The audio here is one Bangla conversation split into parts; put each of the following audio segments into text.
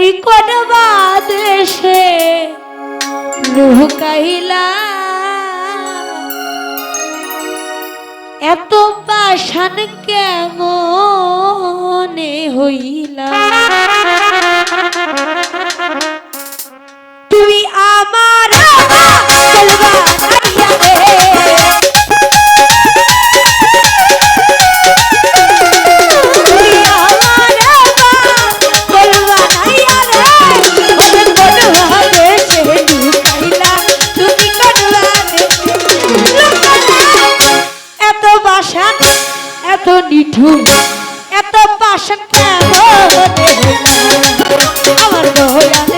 বাড়ি কডবা দেশে লুকাইলা এত পাশান কেমনে হইলা? তুমি আমার বলবা এত নিঠুর এত পাশন কেমন আমার দয়াল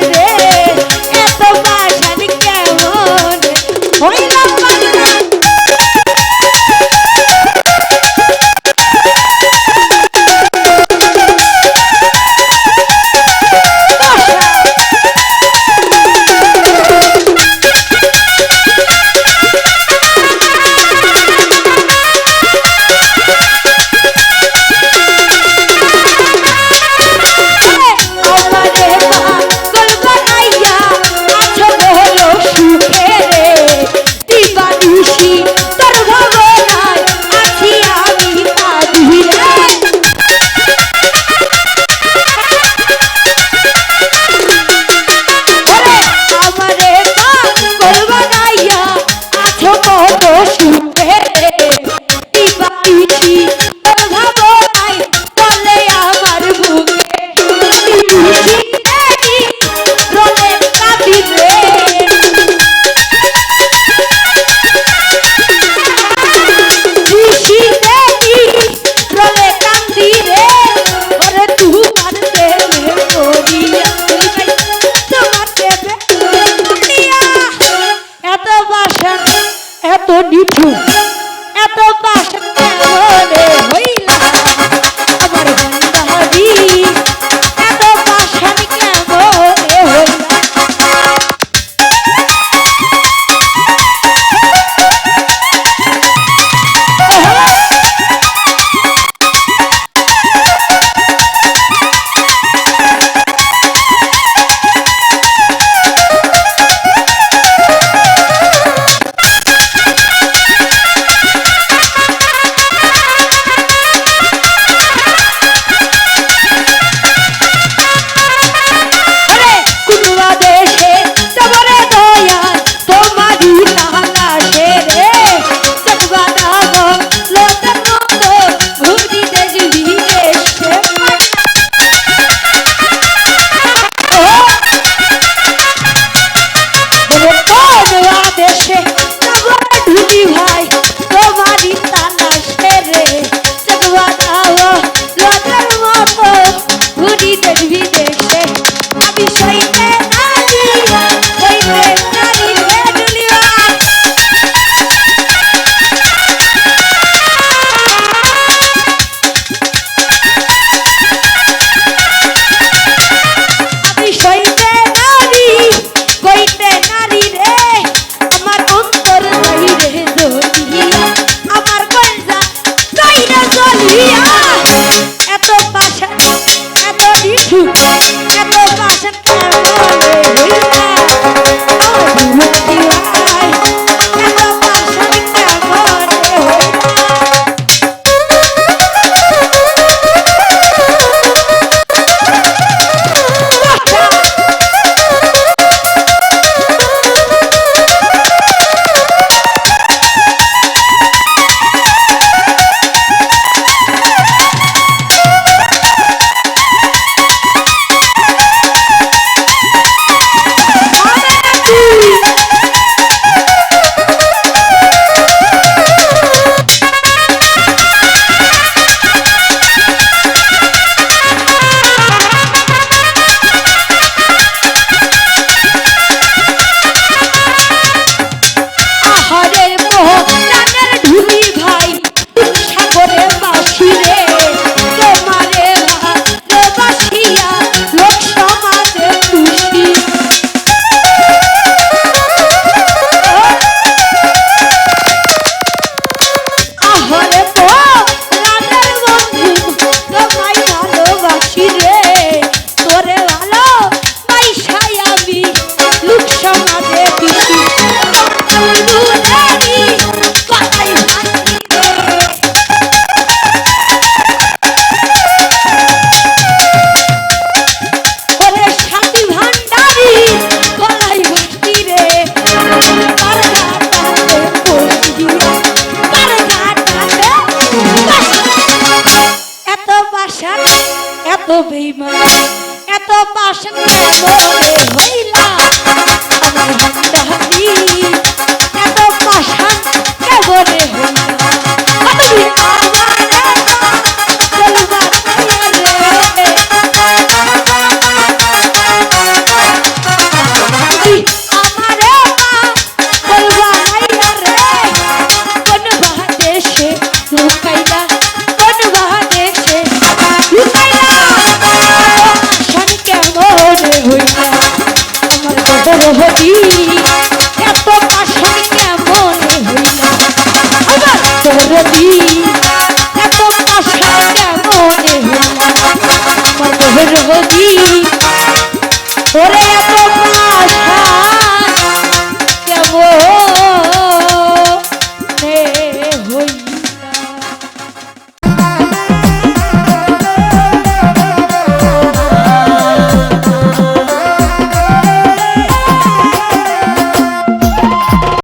You. say এত কাছে বেইমান এত পাশন বলে হইলা আমি হান্ডাহানি এত পাশান কেবলে হইলা